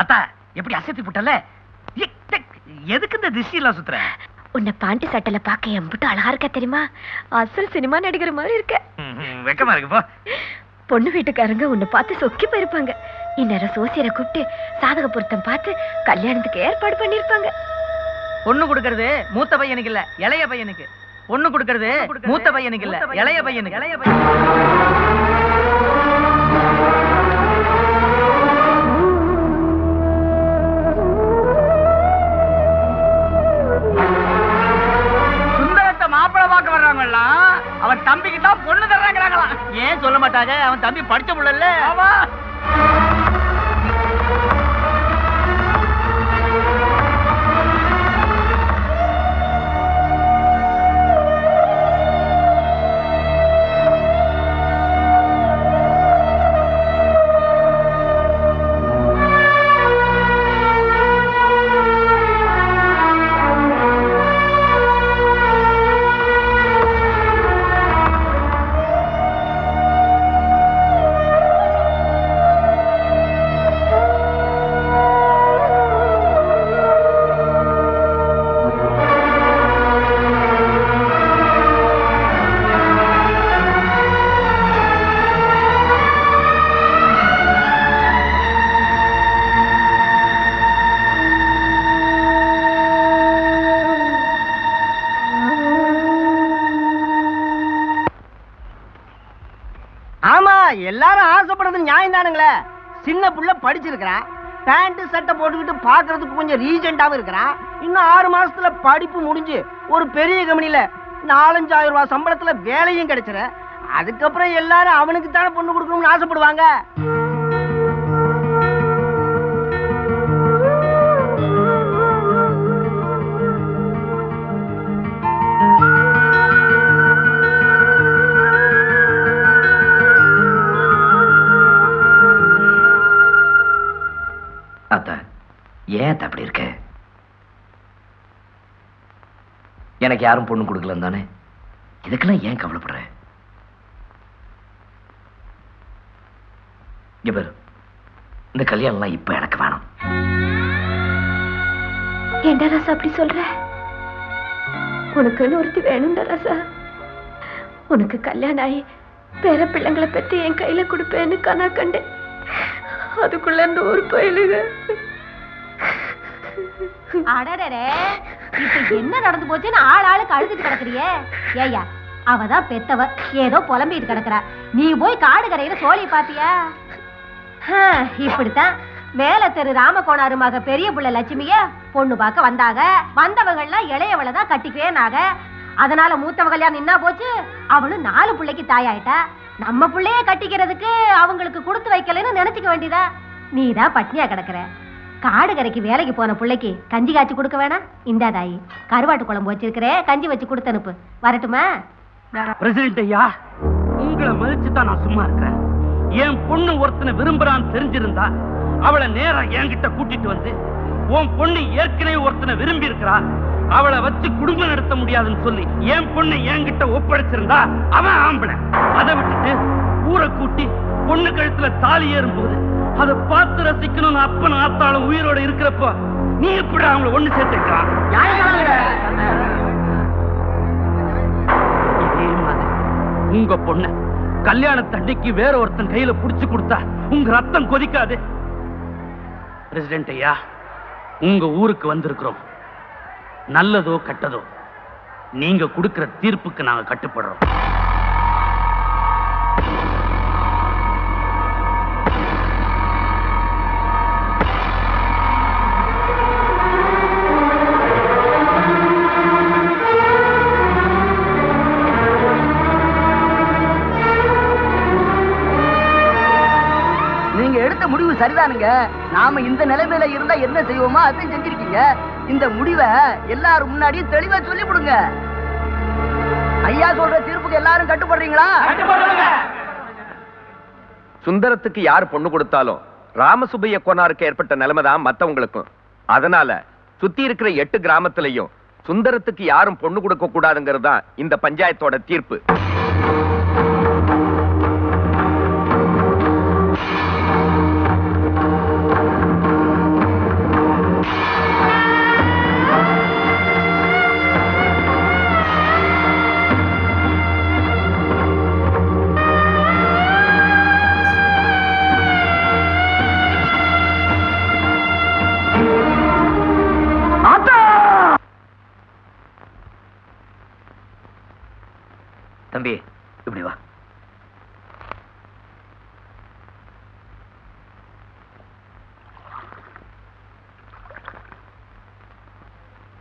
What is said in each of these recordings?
அத்தா எப்படி அசத்தி போட்டல எதுக்கு இந்த திஷ்டி எல்லாம் சுத்துற? உன்னை பாண்டி சட்டையில பார்க்க எம்பிட்டு அழகா இருக்க தெரியுமா? அசல் சினிமா நடிக்கிற மாதிரி இருக்க. வெக்கமா இருக்கு போ. பொண்ணு வீட்டுக்காரங்க உன்னை பார்த்து சொக்கி போயிருப்பாங்க. இந்நேரம் சோசியரை கூப்பிட்டு சாதக பொருத்தம் பார்த்து கல்யாணத்துக்கு ஏற்பாடு பண்ணிருப்பாங்க பொண்ணு கொடுக்கறது மூத்த பையனுக்கு இல்ல இளைய பையனுக்கு. பொண்ணு கொடுக்கறது மூத்த பையனுக்கு இல்ல இளைய பையனுக்கு. இளைய பையன் வர்றாங்கலாம் அவன் தம்பிக்கு தான் பொண்ணு தர்றாங்களாங்களாம் ஏன் சொல்ல மாட்டாங்க? அவன் தம்பி படிச்ச புள்ளல்ல. ஆமா. ஆமா எல்லாரும் ஆசைப்படுறது நியாயம் தானுங்களே. சின்ன புள்ள படிச்சிருக்கிறான் பேண்ட் சட்டை போட்டுக்கிட்டு பாக்குறதுக்கு கொஞ்சம் ரீஜெண்டாவும் இருக்கிறான் இன்னும் ஆறு மாசத்துல படிப்பு முடிஞ்சு ஒரு பெரிய கம்பெனியில நாலஞ்சாயிரம் ரூபாய் சம்பளத்துல வேலையும் கிடைச்சிட அதுக்கப்புறம் எல்லாரும் அவனுக்கு தானே பொண்ணு கொடுக்கணும்னு ஆசைப்படுவாங்க. எனக்கு யாரும் பொண்ணு கொடுக்கலன்னு தானே? இதுக்கெல்லாம் ஏன் கவலைப்படுற? இங்க பாரு. இந்த கல்யாணம்லாம் இப்ப எனக்கு வேணும். ஏண்டா ராசா அப்படி சொல்ற? உனக்குன்னு ஒருத்தி வேணும்டா ராசா. உனக்கு கல்யாணம் ஆகி பேர பிள்ளைங்களை பத்தி என் கையில கொடுப்பேன்னு கனா கண்டேன். அதுக்குள்ள இந்த ஒரு பயிலுக அடடடே. இப்ப என்ன நடந்து போச்சுன்னு ஆள் ஆளுக்கு அழுதுட்டு கிடக்குறியே? ஏய்யா அவதான் பெத்தவ. ஏதோ புலம்பிட்டு கிடக்குறா. நீ போய் காடு கரையில சோழி பாத்தியா? இப்படித்தான். மேல தெரு ராமகோணாரு மக பெரிய புள்ள லட்சுமிய பொண்ணு பார்க்க வந்தாக வந்தவங்கள்லாம் இளையவளை தான் கட்டிக்குவேனாக அதனால மூத்தவ கல்யாணம் நின்னா போச்சு. அவளும் நாலு பிள்ளைக்கு தாயாயிட்டா. நம்ம பிள்ளைய கட்டிக்கிறதுக்கு அவங்களுக்கு கொடுத்து வைக்கலைன்னு நினைச்சுக்க வேண்டியதா? நீதான் பட்னியா கிடக்குற. காடு கரைக்கு வேலைக்கு போன பிள்ளைக்கு கஞ்சி காய்ச்சி கொடுக்க வேணாம். இந்தா தாயி கருவாட்டு குழம்பு வச்சிருக்கிறேன் கஞ்சி வச்சு கொடுத்து அனுப்பு. வரட்டுமா? பிரசிடென்ட் ஐயா உங்களை மதிச்சு தான் நான் சும்மா இருக்கிறேன். என் பொண்ணு ஒருத்தனை விரும்புறான்னு தெரிஞ்சிருந்தா அவளை நேரா என்கிட்ட கூட்டிட்டு வந்து உன் பொண்ணு ஏற்கனவே ஒருத்தனை விரும்பி இருக்கிறா அவளை வச்சு குடும்பம் நடத்த முடியாதுன்னு சொல்லி என் பொண்ணை என்கிட்ட ஒப்படைச்சிருந்தா அவன் ஆம்பளை. அதை விட்டுட்டு ஊரை கூட்டி பொண்ணு கழுத்துல தாலி ஏறும்போது அதை பார்த்து ரசிக்கணும்னு அப்பன் ஆத்தாளும் உயிரோட இருக்கிறப்போ நீ எப்படி அவங்கள ஒண்ணு சேர்த்துக்கிறான் இதே மாதிரி உங்க பொண்ண கல்யாணத்தண்டைக்கு வேற ஒருத்தன் கையில புடிச்சு கொடுத்தா உங்க ரத்தம் கொதிக்காது. பிரசிடென்ட் ஐயா உங்க ஊருக்கு வந்திருக்கிறோம். நல்லதோ கெட்டதோ நீங்க கொடுக்கிற தீர்ப்புக்கு நாங்க கட்டுப்படுறோம். முடிவு சரிதானுங்க. நாம இந்த நிலைமையில இருந்தா என்ன செய்வோமோ? அதையும் செஞ்சிருக்கீங்க. இந்த முடிவை எல்லாரும் முன்னாடியும் தெளிவா சொல்லி கொடுங்க ஐயா சொல்ற தீர்ப்புக்கு எல்லாரும் கட்டுப்படுறீங்களா? சுந்தரத்துக்கு யார் பொண்ணு கொடுத்தாலும் ராமசுப்பைய கோனாருக்கு ஏற்பட்ட நிலைமை தான் மத்தவங்களுக்கும். அதனால சுத்தி இருக்கிற எட்டு கிராமத்திலையும் சுந்தரத்துக்கு யாரும் பொண்ணு கொடுக்க கூடாதுங்கிறது தான் இந்த பஞ்சாயத்தோட தீர்ப்பு.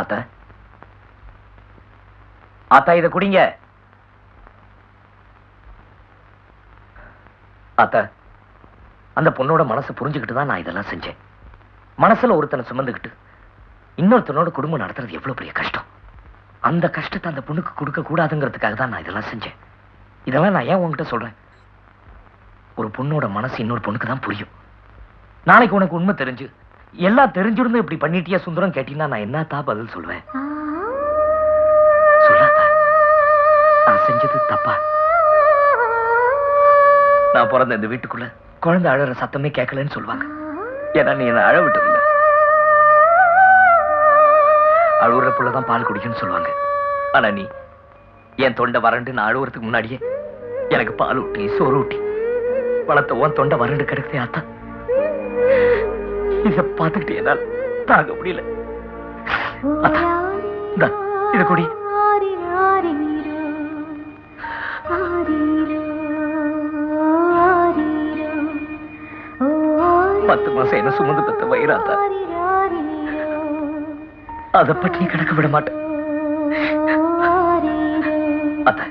அத்த. அத்தா இத குடிங்க. அத்த அந்த பொண்ணோட மனசை புரிஞ்சுக்கிட்டு தான் நான் இதெல்லாம் செஞ்சேன். மனசுல ஒருத்தனை சுமந்துக்கிட்டு இன்னொருத்தனோட குடும்பம் நடத்துறது எவ்வளவு பெரிய கஷ்டம். அந்த கஷ்டத்தை அந்த பொண்ணுக்கு கொடுக்க கூடாதுங்கிறதுக்காக தான் நான் இதெல்லாம் செஞ்சேன். இதெல்லாம் நான் ஏன் உன்கிட்ட சொல்றேன்? ஒரு பொண்ணோட மனசு இன்னொரு பொண்ணுக்கு தான் புரியும். நாளைக்கு உனக்கு உண்மை தெரிஞ்சு எல்லாம் தெரிஞ்சிருந்து இப்படி பண்ணிட்டியா சுந்தரம்? கேட்டீங்கன்னா நான் என்னத்தா பதில் சொல்வேன்? சொல்லாத? நான் செஞ்சது தப்பா? நான் பிறந்த இந்த வீட்டுக்குள்ள குழந்தை அழற சத்தமே கேட்கலன்னு சொல்லுவாங்க. ஏன்னா நீ என்ன அழ விட்டதில்ல அழுகுற புள்ளதான் பால் குடிக்கும்னு சொல்லுவாங்க. ஆனா நீ என் தொண்டை வறண்டு நான் அழுவுறதுக்கு முன்னாடியே எனக்கு பால் ஊட்டி சோறு ஊட்டி. வளர்த்த உன் தொண்டை வறண்டு கிடக்குதே அத்தா இத பார்த்துக்கிட்டு என்னால் தாங்க முடியல. அத்தா இந்தா, இத குடி. பத்து மாசம் என்ன சுமந்து பெத்த வயிறாத்தா அதை பற்றி கணக்கு விட மாட்டேன் அத்த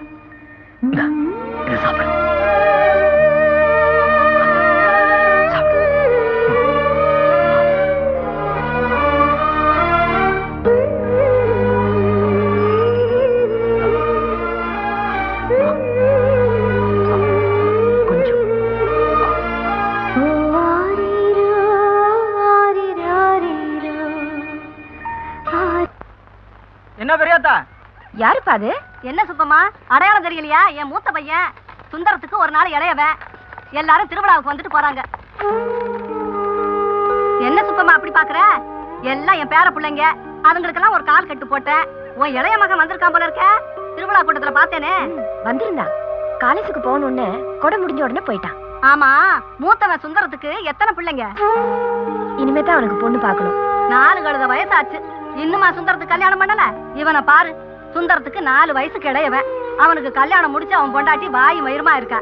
இதை சாப்பிட. என்ன பெரியாத்தா? யாருப்பா அது? என்ன சுப்பம்மா அடையாளம் தெரியலையா? என் மூத்த பையன் சுந்தரத்துக்கு ஒரு நாள் இளையவன் எல்லாரும் திருவிழாவுக்கு வந்துட்டு போறாங்க. என்ன சுப்பம்மா அப்படி பாக்குற? எல்லாம் என் பேர பிள்ளைங்க. அதுங்களுக்கெல்லாம் ஒரு கால் கட்டு போட்டேன். உன் இளைய மகன் வந்திருக்கான் போல இருக்க. திருவிழா கூட்டத்துல பார்த்தேனே. வந்திருந்தான் காலேஜுக்கு போகணும்னு கொடை முடிஞ்ச உடனே போயிட்டான். ஆமா மூத்தவன் சுந்தரத்துக்கு எத்தனை பிள்ளைங்க? இனிமே தான் அவனுக்கு பொண்ணு பார்க்கணும். நாலு கழுத வயசாச்சு. இன்னுமா சுந்தரத்துக்கு கல்யாணம் பண்ணல? இவனை பாரு சுந்தரத்துக்கு நாலு வயசுக்கு இடையவன் அவனுக்கு கல்யாணம் முடிச்சு அவன் பொண்டாட்டி வாய் மயிருமா இருக்கா?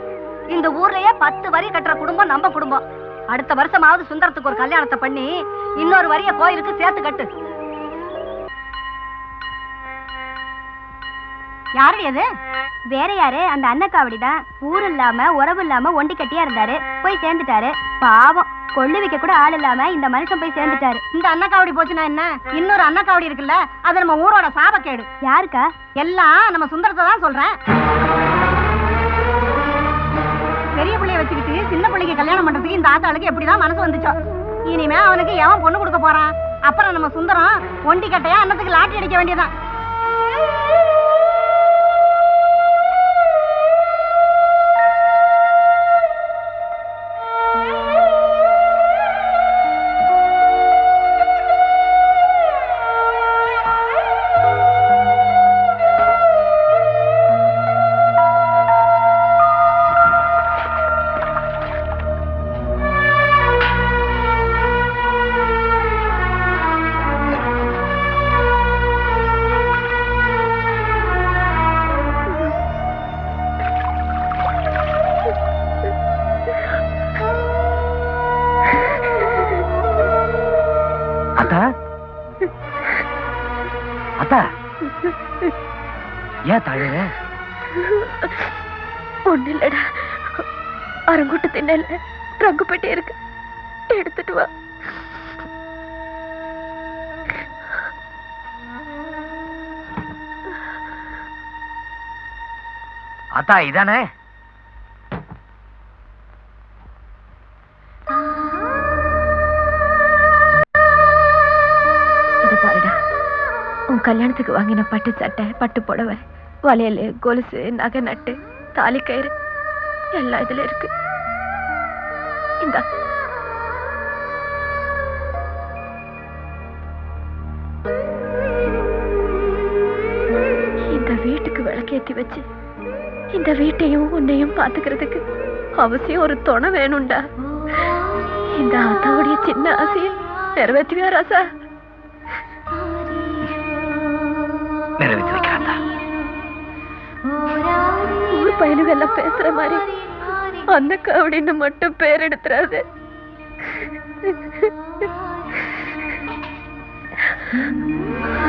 இந்த ஊர்லயே பத்து வரி கட்டுற குடும்பம் நம்ம குடும்பம். அடுத்த வருஷமாவது சுந்தரத்துக்கு ஒரு கல்யாணத்தை பண்ணி இன்னொரு வரிய கோயிலுக்கு சேர்த்து கட்டு. யாரு அது வேற யாரு? அந்த அன்னக்காவடி தான் ஊர் இல்லாம உறவு இல்லாம ஒண்டி கட்டியா இருந்தாரு. போய் சேர்ந்துட்டாரு. பாவம். கொள்ளு வைக்க கூட ஆள் இல்லாம இந்த மனுஷன் போய் சேர்ந்துட்டாரு. இந்த அன்னக்காவடி போச்சுன்னா என்ன? இன்னொரு அன்னக்காவடி இருக்குல்ல அது நம்ம ஊரோட சாபக்கேடு. யாருக்கா? எல்லாம் நம்ம சுந்தரத்தை தான் சொல்றேன். பெரிய பிள்ளைய வச்சுக்கிட்டு சின்ன பிள்ளைக்கு கல்யாணம் பண்றதுக்கு இந்த ஆத்தாளுக்கு எப்படிதான் மனசு வந்துச்சோ. இனிமே அவனுக்கு எவன் பொண்ணு கொடுக்க போறான்? அப்புறம் நம்ம சுந்தரம் ஒண்டி கட்டையா அன்னத்துக்கு லாட்டி அடிக்க வேண்டியதான் அத்தா? அத்தா? ஏன் தழுற ஒண்ணு இல்லடா அரங்குட்டு தின்னல ரங்கு பெட்டி இருக்கு. எடுத்துட்டு வா. அத்தா இதானே? கல்யாணத்துக்கு வாங்கின பட்டு சட்டை பட்டு புடவை வளையல் கொலுசு நகை நட்டு தாலி கயிறு எல்லாம் இதுல இருக்கு. இந்த. வீட்டுக்கு விளக்கேத்தி வச்சு இந்த வீட்டையும் உன்னையும் பாத்துக்கிறதுக்கு அவசியம் ஒரு துணை வேணும்டா. இந்த அத்தோடைய சின்ன ஆசையை நிறைவேற்றுவியா ராசா? நிறைவேற்றி வைக்கிறேன் அத்தா பையனுங்க எல்லாம் பேசுற மாதிரி அந்த கவடின்னு மட்டும் பேர் எடுத்துறாது.